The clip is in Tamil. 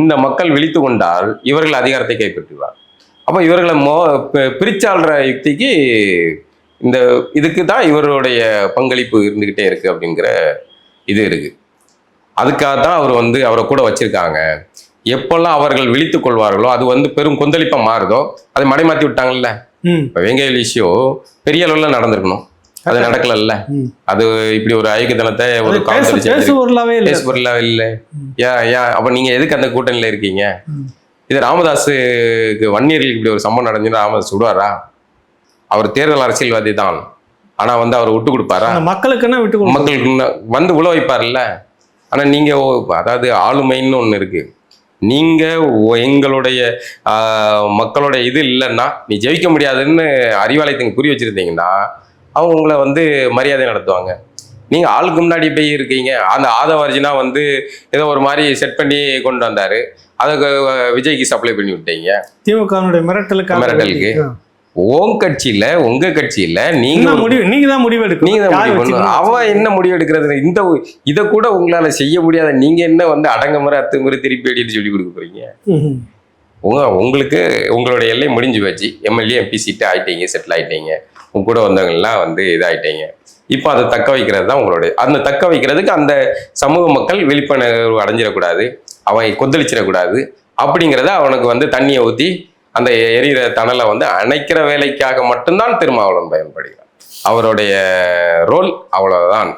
இந்த மக்கள் விழித்து கொண்டால் இவர்கள் அதிகாரத்தை கைப்பற்றுவார். அப்போ இவர்களை மோ பிரிச்சாள்ற யுக்திக்கு இந்த இதுக்கு தான் இவருடைய பங்களிப்பு இருந்துக்கிட்டே இருக்கு அப்படிங்கிற இது இருக்கு. அதுக்காக தான் அவர் வந்து அவரை கூட வச்சிருக்காங்க. எப்பெல்லாம் அவர்கள் விழித்துக் கொள்வார்களோ அது வந்து பெரும் கொந்தளிப்பா மாறுதோ அதை மடைமாத்தி விட்டாங்கல்ல? இப்போ வேங்கையல் இஷ்யூ பெரிய அளவில் நடந்திருக்கணும். அது நடக்கலல்ல. அது இப்படி ஒரு ஒரு பேச காவல்துறை செஞ்சிருக்கு. பேசுபொருளாவே இல்லை. பேசுபொருளா இல்ல. ஏன் ஏன் அப்ப நீங்க எதுக்கு அந்த கூட்டணியில இருக்கீங்க. இது ராமதாஸுக்கு வன்னியர்களுக்கு இப்படி ஒரு சம்பவம் நடந்துன்னா ராமதாஸ் சுடுவாரா? அவர் தேர்தல் அரசியல்வாதி தான் ஆனா வந்து அவர் விட்டு கொடுப்பாரா? மக்களுக்குன்னா விட்டு. மக்களுக்கு வந்து உழ வைப்பார்ல. ஆனா நீங்க அதாவது ஆளுமைன்னு ஒண்ணு இருக்கு. நீங்க எங்களுடைய ஆஹ், மக்களோட இது இல்லைன்னா நீ ஜெயிக்க முடியாதுன்னு அறிவாலயத்துக்கு புரிய வச்சிருந்தீங்கன்னா அவங்க உங்களை வந்து மரியாதை நடத்துவாங்க. நீங்க ஆளுக்கு முன்னாடி போய் இருக்கீங்க. அந்த ஆதவர்ஜினா வந்து ஏதோ ஒரு மாதிரி செட் பண்ணி கொண்டு வந்தாரு. அஹ், விஜய்க்கு சப்ளை பண்ணி விட்டீங்க. திமுகவினுடைய மிரட்டலுக்கு. ஆ. உன் கட்சியில உங்க கட்சியில நீங்க முடிவு? நீங்க தான் முடிவு எடுக்கணும். நீங்க தான் முடிவு பண்ணணும்? அவன் என்ன முடிவு எடுக்கிறது? இந்த இதை கூட உங்களால செய்ய முடியாத நீங்க என்ன வந்து அடங்க முறை அத்து முறை திருப்பி அடின்னு சொல்லி கொடுக்க போறீங்க. உங்க உங்களுக்கு உங்களுடைய எல்லை முடிஞ்சு வச்சு எம்எல்ஏ எம்பி சீட்டு ஆயிட்டீங்க செட்டில் ஆயிட்டீங்க. உங்க கூட வந்தவங்கெல்லாம் வந்து இதாயிட்டீங்க. இப்போ அதை தக்க வைக்கிறது தான் உங்களுடைய அந்த தக்க வைக்கிறதுக்கு அந்த சமூக மக்கள் விழிப்புணர்வு அடைஞ்சிடக்கூடாது அவன் கொந்தளிச்சிடக்கூடாது அப்படிங்கிறத அவனுக்கு வந்து தண்ணியை ஊற்றி அந்த எரியிற தணலை வந்து அணைக்கிற வேலைக்காக மட்டும்தான் திருமாவளவன் பயன்படுகிறார் அவருடைய ரோல் அவ்வளவுதான்.